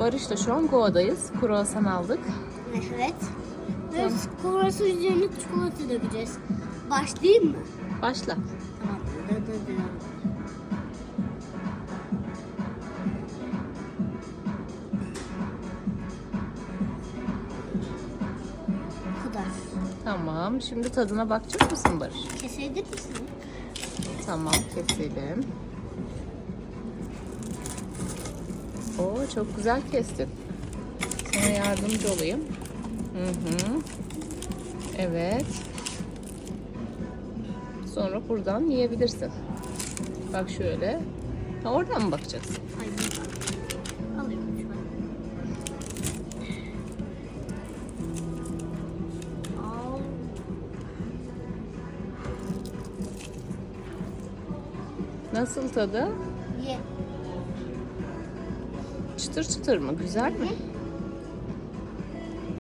Barış'la şu an Goa'dayız. Kruvasan aldık. Evet. Ve çikolatası üzerine çikolata dökeceğiz. Başlayayım mı? Başla. Tamam. Dı dı dı. Tamam. Şimdi tadına bakacak mısın Barış? Kesebilir misin? Tamam keselim. Oo çok güzel kestin. Sana yardımcı olayım. Hı hı. Evet. Sonra buradan yiyebilirsin. Bak şöyle. Ha, oradan mı bakacaksın? Alıyorum şu an. Nasıl tadı? Ye. Çıtır çıtır mı? Güzel mi?